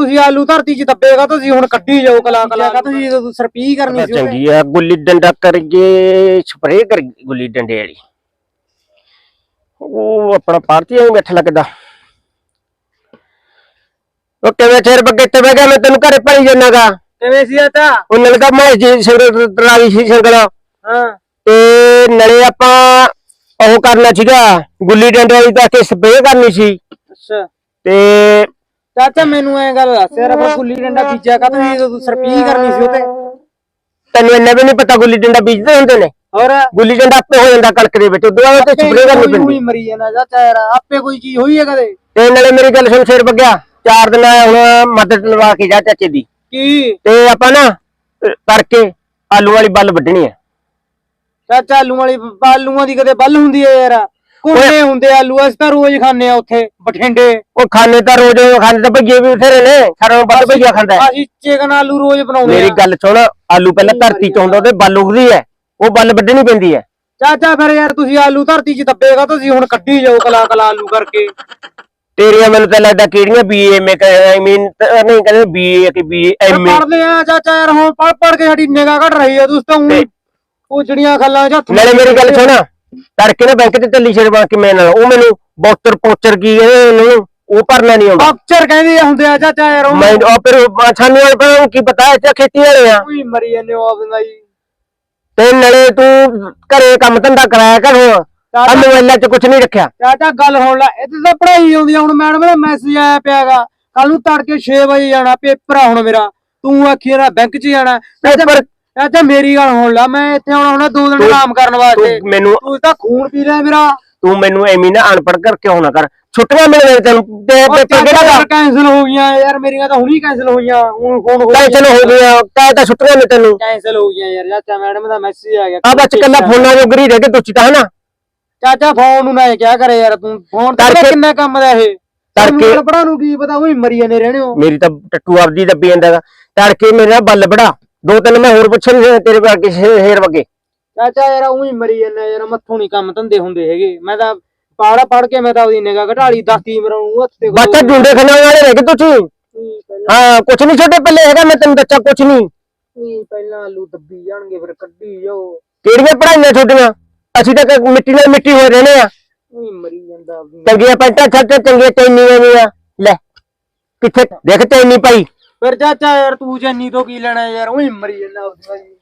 ਤੁਸੀਂ ਆਲੂ ਧਰਤੀ 'ਚ ਦੱਬੇਗਾ ਤੁਸੀਂ ਹੁਣ ਕੱਢੀ ਜਾਓ ਕਲਾ ਕਲਾ ਤੁਸੀਂ ਜਦੋਂ ਸਰਪੀ ਕਰਨੀ ਸੀ। ਚੰਗੀ ਆ ਗੁੱਲੀ ਡੰਡਾ ਕਰੀਏ ਸਪਰੇਅ ਕਰ ਗੁੱਲੀ ਡੰਡੇ ਵਾਲੀ। ਉਹ ਆਪਣਾ ਪਾਰਟੀ ਐ ਬੈਠਾ ਲੱਗਦਾ। ਉਹ ਕਿਵੇਂ ਚਿਰ ਬੱਗੇ ਤੇ ਬਹਿ ਗਿਆ? ਮੈਂ ਤੈਨੂੰ ਘਰੇ ਪੜੀ ਜਾਣਾਗਾ। ਕਿਵੇਂ ਸੀ ਆਤਾ ਉਹ ਨਲਕਾ ਮੈਂ ਜੀ ਸੰਗਲ ਤਰਾਵੀ ਸੀ ਸੰਗਲ। ਹਾਂ। ਤੇ ਨਲੇ ਆਪਾਂ ਉਹ ਕਰਨਾ ਸੀਗਾ ਗੁੱਲੀ ਡੰਡੇ ਵਾਲੀ ਤਾਂ ਕਿ ਸਪਰੇਅ ਕਰਨੀ ਸੀ। ਅੱਛਾ। ਤੇ ਚਾਚਾ ਮੈਨੂੰ ਐ ਗੱਲ ਦੱਸ ਯਾਰ ਆਪਾਂ ਗੁੱਲੀ ਡੰਡਾ ਬੀਜਿਆ ਕਾ ਤੁਸੀਂ ਜਦੋਂ ਸਰਪੀ ਕਰਨੀ ਸੀ ਉਹਤੇ ਤੈਨੂੰ ਇੰਨਾ ਵੀ ਨਹੀਂ ਪਤਾ ਗੁੱਲੀ ਡੰਡਾ ਬੀਜਦੇ ਹੁੰਦੇ ਨੇ? ਹੋਰ? ਗੁੱਲੀ ਡੰਡਾ ਆਪੇ ਹੋ ਜਾਂਦਾ ਕਣਕ ਦੇ ਵਿੱਚ ਉਦੋਂ ਬਾਅਦ ਤੇ ਸਪਰੇਅ ਕਰਨੀ ਕੋਈ ਪੈਂਦੀ। ਹੋਈ ਮਰੀ ਜਾਣਾ ਚਾਚਾ ਯਾਰ ਆਪੇ ਕੋਈ ਚੀਜ਼ ਹੋਈ ਹੈ ਕਦੇ? ਤੇ ਨਾਲੇ ਮੇਰੀ ਗੱਲ ਸੁਣ ਸਿਰ ਬੱਗਿਆ ਚਾਰ ਦਿਨ ਹੁਣ ਮਦਦ ਲਵਾ ਕੇ ਜਾ ਚਾਚੇ ਦੀ। ਕੀ? ਤੇ ਆਪਾਂ ਨਾ ਕਰਕੇ ਆਲੂ ਵਾਲੀ ਬੱਲ ਵੱਢਣੀ ਹੈ। ਚਾਚਾ ਆਲੂ ਵਾਲੀ ਆਲੂਆਂ ਦੀ ਕਦੇ ਬੱਲ ਹੁੰਦੀ ਹੈ ਯਾਰ? ਕੋਨੇ ਹੁੰਦੇ ਆਲੂ ਅਸੀਂ ਤਾਂ ਰੋਜ਼ ਖਾਂਦੇ ਆ ਉੱਥੇ ਬਠਿੰਡੇ। ਉਹ ਖਾਣੇ ਤਾਂ ਰੋਜ਼ ਖਾਣੇ ਤਾਂ ਭਈਏ ਵੀ ਬਥੇਰੇ ਨੇ। ਸਾਡਾ ਵੱਧ ਭਈਆ ਖਾਂਦਾ। ਅਸੀਂ ਚਿਕਨ ਆਲੂ ਰੋਜ਼ ਬਣਾਉਂਦੇ ਮੇਰੀ ਗੱਲ ਸੁਣ ਆਲੂ ਪਹਿਲਾਂ ਧਰਤੀ ਚ ਹੁੰਦਾ ਉਹਦੇ ਬੱਲ ਉੱਗਦੀ ਹੈ। ਉਹ ਬੱਲ ਵੱਢਣੀ ਪੈਂਦੀ ਹੈ। ਚਾਚਾ ਫਿਰ ਯਾਰ ਤੁਸੀਂ ਆਲੂ ਧਰਤੀ 'ਚ ਦੱਬੇਗਾ ਤੁਸੀਂ ਹੁਣ ਕੱਢੀ ਜਾਓ ਕਲਾ ਕਲਾ ਆਲੂ ਕਰਕੇ। ਤੇਰੀਆਂ ਮੈਨੂੰ ਤਾਂ ਲੱਗਦਾ ਕਿਹੜੀਆਂ ਬੀਏ ਮੈਂ ਆਈ ਮੀਨ ਨਹੀਂ ਕਹਿੰਦੇ ਬੀਏ ਕਿ ਬੀਏ ਐਮਏ ਪੜਦੇ ਆ ਚਾਚਾ ਯਾਰ ਹੁਣ ਪੜ ਪੜ ਕੇ ਸਾਡੀ ਨਿਗਾਹ ਘਟ ਰਹੀ ਆ ਤੁਸੀਂ ਤਾਂ ਉਹ ਜਿਹੜੀਆਂ ਗੱਲਾਂ ਚ ਹੱਥ ਨਾਲੇ ਮੇਰੀ ਗੱਲ ਸੁਣ। ਤੜਕੇ ਨਾ ਬੈਂਕ ਤੇ ਚੱਲੀ ਸ਼ੇਰ ਬਣ ਕੇ ਮੈਂ ਨਾਲ। ਉਹ ਮੈਨੂੰ ਬੌਤਰ ਪੋਚਰ ਕੀ ਕਹਿੰਦੇ ਉਹਨੂੰ? ਉਹ ਭਰਨਾ ਨਹੀਂ ਆਉਂਦਾ। ਅਫਸਰ ਕਹਿੰਦੇ ਆ ਹੁੰਦੇ ਆ ਚਾਚਾ ਯਾਰ ਉਹ ਮੈਂ ਉਹ ਫਿਰ ਸਾਨੂੰ ਵਾਲੇ ਕੀ ਪਤਾ ਇੱਥੇ ਖੇਤੀ ਵਾਲੇ ਆ। ਕੋਈ ਮਰੀ ਜਾਂਦੇ ਹੋ ਆਪਦਾ ਜੀ ਤੇ ਨਾਲੇ ਤੂੰ ਘਰੇ ਕੰਮ ਧੰਦਾ ਕਰਾਇਆ ਕਰ ਹੁਣ। ਆ ਚਾਚਾ ਮੋਬਾਈਲਾਂ 'ਚ ਕੁਝ ਨਹੀਂ ਰੱਖਿਆ। ਚਾਚਾ ਗੱਲ ਹੋਣ ਲੈ ਇੱਥੇ ਤਾਂ ਪੜ੍ਹਾਈ ਆਉਂਦੀ ਆ। ਹੁਣ ਮੈਡਮ ਦਾ ਮੈਸੇਜ ਆਇਆ ਪਿਆਗਾ। ਕੱਲ ਨੂੰ ਤੜਕੇ 6 ਵਜੇ ਜਾਣਾ ਪੇਪਰ ਆ ਹੁਣ ਮੇਰਾ। ਤੂੰ ਆਖੀ ਨਾ ਬੈਂਕ 'ਚ ਜਾਣਾ ਚਾਚਾ ਪੇਪਰ ਚਾਚਾ ਮੇਰੀ ਗੱਲ ਹੋਣ ਲੈ ਮੈਂ ਇੱਥੇ ਆਉਣਾ ਹੁਣ ਦੋ ਦਿਨ ਆਰਾਮ ਕਰਨ ਵਾਸਤੇ। ਤੂੰ ਮੈਨੂੰ ਤੂੰ ਤਾਂ ਖੂਨ ਪੀ ਰਿਹਾ ਮੇਰਾ। ਤੂੰ ਮੈਨੂੰ ਐਵੇਂ ਨਾ ਅਨਪੜ ਕਰਕੇ ਹੋਣਾ ਕਰ। ਛੁੱਟੀਆਂ ਮਿਲਣੇ ਤੈਨੂੰ। ਤੇ ਪੇਪਰ ਕਿਹੜਾ ਦਾ ਕੈਨਸਲ ਹੋ ਗਈਆਂ। ਯਾਰ ਮੇਰੀਆਂ ਤਾਂ ਹੁਣੀ ਕੈਨਸਲ ਹੋਈਆਂ ਹੁਣ ਫੋਨ ਹੋ ਟੈਨਸ਼ਨ ਹੋ ਗਈਆਂ। ਕਹਿ ਤਾਂ ਛੁੱਟੀਆਂ ਨੇ ਤੈਨੂੰ। ਕੈਨਸਲ ਹੋ ਗਈਆਂ ਯਾਰ। ਚਾਚਾ ਮੈਡਮ ਦਾ ਮੈਸੇਜ ਆ ਗਿਆ। ਆ ਬੱਚ ਕੱਲਾ ਫੋਨਾਂ ਜੋਗਰੀ ਰਹਿ ਕੇ ਤੁੱਚੀ ਤਾਂ ਹਨਾ? ਚਾਚਾ ਫੋਨ ਨੂੰ ਨਾ ਕਿਆ ਕਰੇ ਯਾਰ ਤੂੰ। ਫੋਨ ਤੇ ਕਿੰਨਾ ਕੰਮ ਦਾ ਇਹ? ਤੜਕੇ- ਪੜਾ ਨੂੰ ਕੀ ਪਤਾ? ਉਹੀ ਮਰੀ ਜਾਂਦੇ ਰਹਿਣੇ ਹੋ। ਮੇਰੀ ਤਾਂ ਟੱਟੂ ਆਪਦੀ ਦੱਬੀ ਜਾਂਦਾ। ਤੜਕੇ ਮੇਰਾ ਬੱਲ ਬੜਾ ਦੋ ਤਿੰਨ ਮੈਂ ਹੋਰ ਪੁੱਛਣ ਤੇਰੇ ਵਰਗੇ ਸ਼ੇਰ ਵਗੇ। ਚਾਚਾ ਯਾਰ ਉਹੀ ਮਰੀ ਜਾਂਦੇ ਯਾਰ ਮੱਥੋਂ ਨਹੀਂ ਕੰਮ ਧੰਦੇ ਹੁੰਦੇ ਹੈਗੇ। ਮੈਂ ਤਾਂ ਪਾੜਾ ਪੜ ਕੇ ਮੈਂ ਤਾਂ ਉਹਦੀ ਨਿਗਾਹ ਘਟਾਲੀ ਦੱਸਤੀ ਮੇਰਾ ਨੂੰ ਹੱਥ ਤੇ ਬੱਚਾ ਜੁੰਡੇ ਖਾਣੇ ਵਾਲੇ ਰਹਿ ਗਏ ਤੁਸੀਂ ਹਾਂ ਕੁਛ ਨਹੀਂ ਛੋਟੇ ਪੱਲੇ ਹੈਗਾ ਮੈਂ ਤੈਨੂੰ ਦੱਸਿਆ ਕੁਛ ਨਹੀਂ ਪਹਿਲਾਂ ਆਲੂ ਦੱਬੀ ਜਾਣਗੇ ਫਿਰ ਕੱਢੀ ਜਾਓ। ਕਿਹੜੀਆਂ ਪੜਾਈਆਂ ਛੋਟੀਆਂ? ਅਸੀਂ ਤਾਂ ਮਿੱਟੀ ਨਾਲ ਮਿੱਟੀ ਹੋਏ ਰਹਿਣੇ ਆ। ਉਹੀ ਮਰੀ ਜਾਂਦਾ। ਚੰਗੀਆਂ ਪੈਂਟਾਂ ਛੱਡ ਚੰਗੀਆਂ ਚੈਨੀਆਂ ਵੀ ਆ ਲੈ ਕਿੱਥੇ ਦੇਖ ਚੈਨੀ ਪਾਈ। ਫਿਰ ਚਾਚਾ ਯਾਰ ਤੂੰ ਜੰਨੀ ਤੋਂ ਕੀ ਲੈਣਾ ਯਾਰ, ਉਹੀ ਮਰੀ ਜਾਂਦਾ ਆਪਦੀ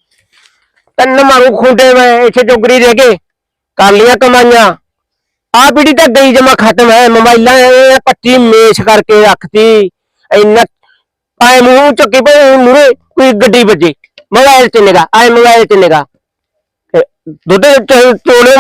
ਤੈਨੂੰ ਮਾਰੂ ਖੁੰਡੇ ਮੈਂ ਇੱਥੇ ਜੋਗਰੀ ਰਹਿ ਗਏ ਕਰ ਲੀਆਂ ਕਮਾਈਆਂ। ਆ ਪੀੜੀ ਤਾਂ ਗਈ ਜਮਾ ਖਤਮ ਹੈ, ਮੋਬਾਈਲਾਂ ਇਹ ਪੱਟੀ ਮੇਸ਼ ਕਰਕੇ ਰੱਖਤੀ। ਇੰਨਾ ਆਏ ਮੂੰਹ ਚੱਕੀ ਪਏ ਮੂਰੇ ਕੋਈ ਗੱਡੀ ਵੱਜੇ। ਮੋਬਾਈਲ ਚ ਨਿਗਾ ਆਏ ਮੋਬਾਈਲ ਚ ਨਿਗਾ ਦੁੱਧ ਚੋਲੇ